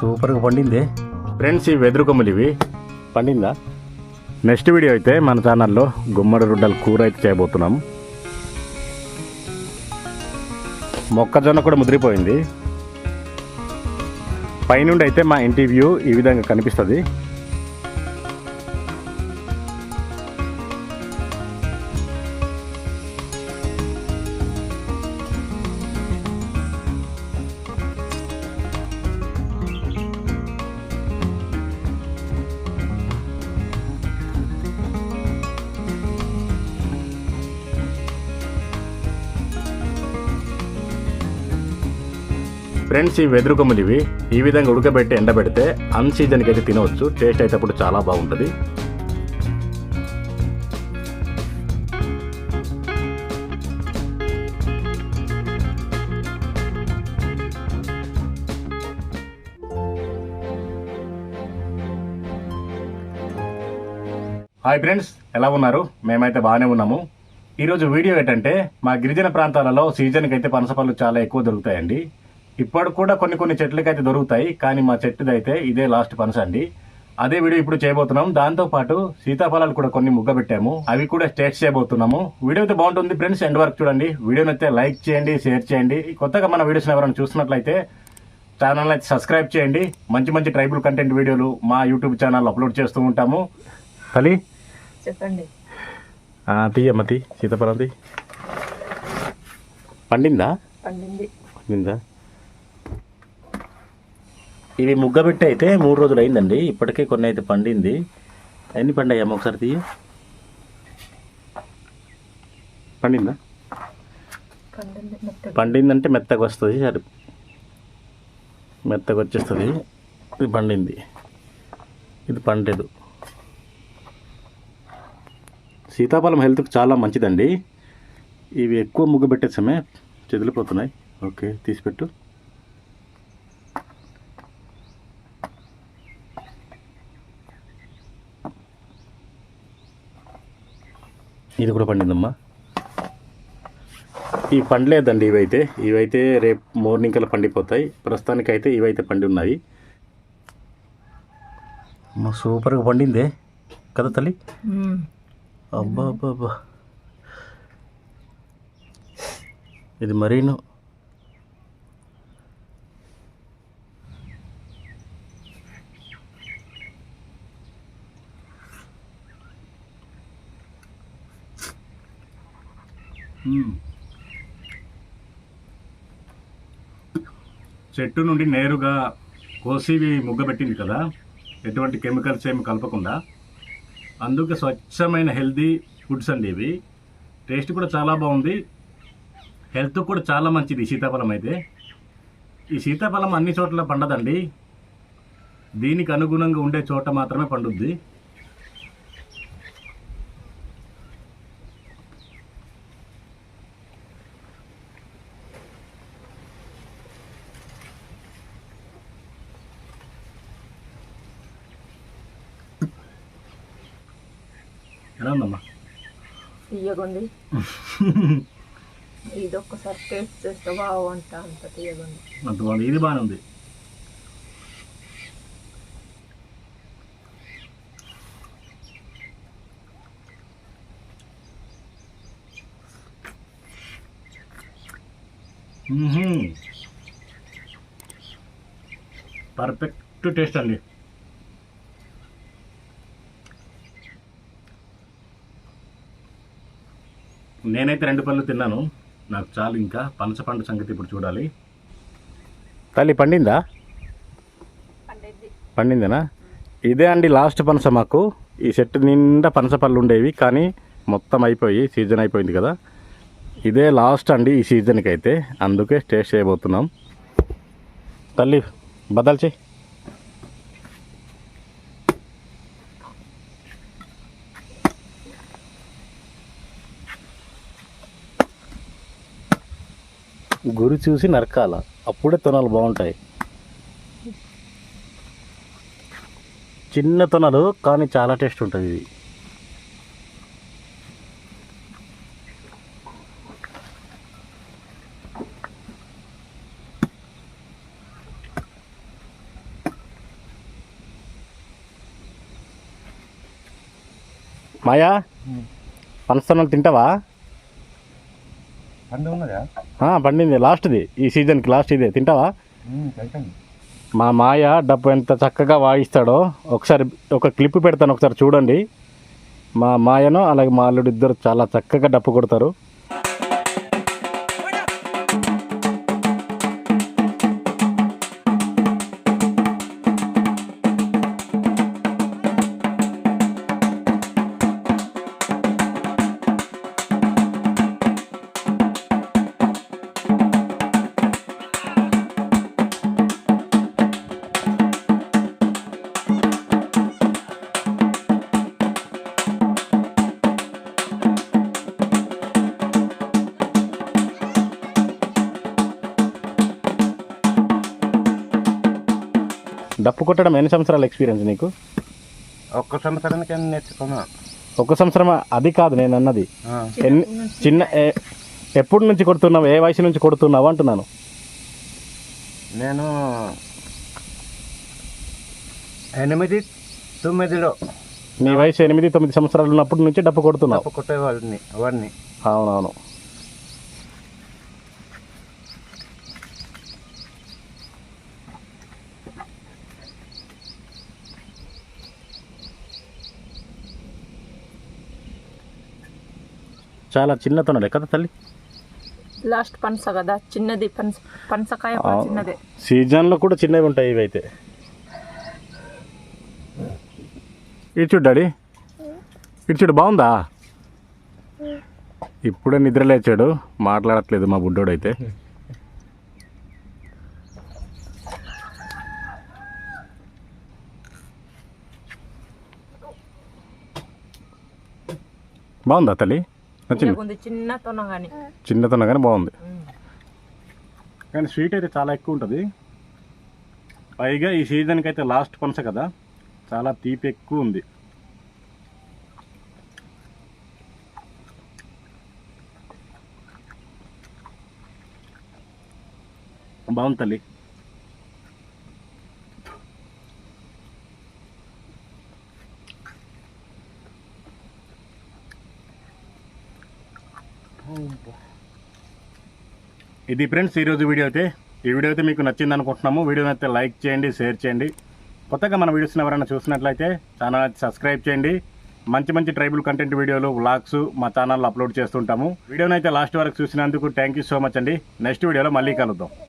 సూపర్గా పండింది. ఫ్రెండ్స్ ఈ వెదురు కొమ్మలు ఇవి. పండిందా? నెక్స్ట్ వీడియో అయితే మన ఛానల్లో గుమ్మడి రొడ్డల కూర అయితే చేయబోతున్నాం. మొక్కజొన్న కూడా ముదిరిపోయింది. పైనుండి అయితే మా ఇంటి వ్యూ ఈ విధంగా కనిపిస్తుంది. ఫ్రెండ్స్ ఈ వెదురు కొమ్మలు ఇవి ఈ విధంగా ఉడకబెట్టి ఎండబెడితే అన్ సీజన్కి అయితే తినవచ్చు. టేస్ట్ అయితే అప్పుడు చాలా బాగుంటుంది. హాయ్ ఫ్రెండ్స్ ఎలా ఉన్నారు? మేమైతే బాగానే ఉన్నాము. ఈరోజు వీడియో ఏంటంటే మా గిరిజన ప్రాంతాలలో సీజన్కి అయితే పనస పళ్ళు చాలా ఎక్కువ దొరుకుతాయండి. ఇప్పుడు కూడా కొన్ని కొన్ని చెట్లకైతే దొరుకుతాయి కానీ మా చెట్టుది అయితే ఇదే లాస్ట్ పనస అండి అదే వీడియో ఇప్పుడు చేయబోతున్నాం. దాంతో పాటు సీతాఫలాలు కూడా కొన్ని ముగ్గ పెట్టాము. అవి కూడా టేస్ట్ చేయబోతున్నాము. వీడియో అయితే బాగుంటుంది ఫ్రెండ్స్. ఎండ్ వరకు చూడండి. వీడియోని అయితే లైక్ చేయండి షేర్ చేయండి. కొత్తగా మన వీడియోస్ ఎవరైనా చూస్తున్నట్లయితే ఛానల్ అయితే సబ్స్క్రైబ్ చేయండి. మంచి మంచి ట్రైబల్ కంటెంట్ వీడియోలు మా యూట్యూబ్ ఛానల్ అప్లోడ్ చేస్తూ ఉంటాము. తల్లి చెప్పండి. తీయమ్మ తీ సీతాఫలం తీ. పండిందా? పండింది. పండిందా? ఇవి ముగ్గబెట్టి అయితే మూడు రోజులు అయిందండి. ఇప్పటికే కొన్ని అయితే పండింది. ఎన్ని పండాయమ్మ ఒకసారి తీయ. పండిందా? పండిందంటే మెత్తగా వస్తుంది సరే. మెత్తగా వచ్చేస్తుంది. ఇది పండింది. ఇది పండలేదు. సీతాఫలం హెల్త్కి చాలా మంచిదండి. ఇవి ఎక్కువ ముగ్గు పెట్టేసామే చెదిలిపోతున్నాయి ఓకే తీసిపెట్టు. ఇది కూడా పండిందమ్మా. ఇవి పండలేదండి ఇవైతే. ఇవైతే రేపు మార్నింగ్ కల్లా పండిపోతాయి. ప్రస్తుతానికి అయితే ఇవైతే పండి ఉన్నాయి అమ్మ, సూపర్గా పండిందే కదా తల్లి. అబ్బా అబ్బా అబ్బా ఇది మరీను. చెట్టు నుండి నేరుగా కోసి ముగ్గ పెట్టింది కదా ఎటువంటి కెమికల్స్ ఏమి కలపకుండా. అందుకే స్వచ్ఛమైన హెల్దీ ఫుడ్స్ అండి ఇవి. టేస్ట్ కూడా చాలా బాగుంది. హెల్త్ కూడా చాలా మంచిది సీతాఫలం అయితే. ఈ సీతాఫలం అన్ని చోట్ల పండదండి. దీనికి అనుగుణంగా ఉండే చోట మాత్రమే పండుద్ది. ఎలా ఉందమ్మా తీయగుంది ఇది ఒక్కసారి టేస్ట్ చేస్తే బాగుంటా అంత తీయగుంది అంత బాగుంది. ఇది బాగానే ఉంది. పర్ఫెక్ట్ టేస్ట్ అండి. నేనైతే రెండు పళ్ళు తిన్నాను. నాకు చాలు ఇంకా. పనస పండు సంగతి ఇప్పుడు చూడాలి. తల్లి పండిందా? పండింది. పండిందేనా? ఇదే అండి లాస్ట్ పనస మాకు. ఈ చెట్టు నిండా పనస పళ్ళు ఉండేవి కానీ మొత్తం అయిపోయి సీజన్ అయిపోయింది కదా. ఇదే లాస్ట్ అండి ఈ సీజన్కి అయితే అందుకే టేస్ట్ చేయబోతున్నాం. తల్లి బదల్చి గురి చూసి నరకాల. అప్పుడే తొనలు బాగుంటాయి. చిన్న తొనలు కానీ చాలా టేస్ట్ ఉంటుంది ఇది. మాయా? పనస్తనాలు తింటావా? పండు ఉన్నదా? పండింది లాస్ట్ది. ఈ సీజన్కి లాస్ట్ ఇదే తింటావా మా మాయ డప్పు ఎంత చక్కగా వాయిస్తాడో ఒకసారి ఒక క్లిప్ పెడతాను ఒకసారి చూడండి. మా మాయను అలాగే మా అల్లుడు ఇద్దరు చాలా చక్కగా డప్పు కొడతారు. డప్పు కొట్టడం ఎన్ని సంవత్సరాల ఎక్స్పీరియన్స్ నీకు? ఒక్క సంవత్సరానికి నేర్చుకున్నా? ఒక సంవత్సరం అది కాదు నేను అన్నది. ఎన్ని చిన్న ఎప్పటి నుంచి కొడుతున్నావు? ఏ వయసు నుంచి కొడుతున్నావు? అంటున్నాను. నేను ఎనిమిది తొమ్మిదిలో. నీ వయసు ఎనిమిది తొమ్మిది సంవత్సరాలు ఉన్నప్పటి నుంచి డప్పు కొడుతున్నావు. కొట్టేవాడిని వాడిని. అవునవును. చాలా చిన్నతోనలే కదా తల్లి? లాస్ట్ పనస కదా చిన్నది పనస పనసకాయ. చిన్నదే. సీజన్లో కూడా చిన్నవి ఉంటాయి ఇవి అయితే ఇటు చూడు డాడీ. ఇటు చూడు బాగుందా? ఇప్పుడే నిద్ర లేచాడు మాట్లాడట్లేదు మా బుడ్డోడు అయితే. బాగుందా తల్లి? నచ్చింది? చిన్న తొన కానీ చిన్నతనం కానీ బాగుంది. కానీ స్వీట్ అయితే చాలా ఎక్కువ ఉంటుంది. పైగా ఈ సీజన్కి అయితే లాస్ట్ కొనస కదా చాలా తీపి ఎక్కువ ఉంది. బాగుంది తల్లి. ఇది ఫ్రెండ్స్ ఈరోజు వీడియో అయితే. ఈ వీడియో అయితే మీకు నచ్చింది అనుకుంటున్నాము. వీడియోని అయితే లైక్ చేయండి షేర్ చేయండి. కొత్తగా మన వీడియోస్ ఎవరైనా చూసినట్లయితే ఛానల్ అయితే సబ్స్క్రైబ్ చేయండి. మంచి మంచి ట్రైబుల్ కంటెంట్ వీడియోలు వ్లాగ్స్ మా ఛానల్లో అప్లోడ్ చేస్తుంటాము. వీడియోని అయితే లాస్ట్ వరకు చూసినందుకు థ్యాంక్ యూ సో మచ్ అండి. నెక్స్ట్ వీడియోలో మళ్ళీ కలుద్దాం.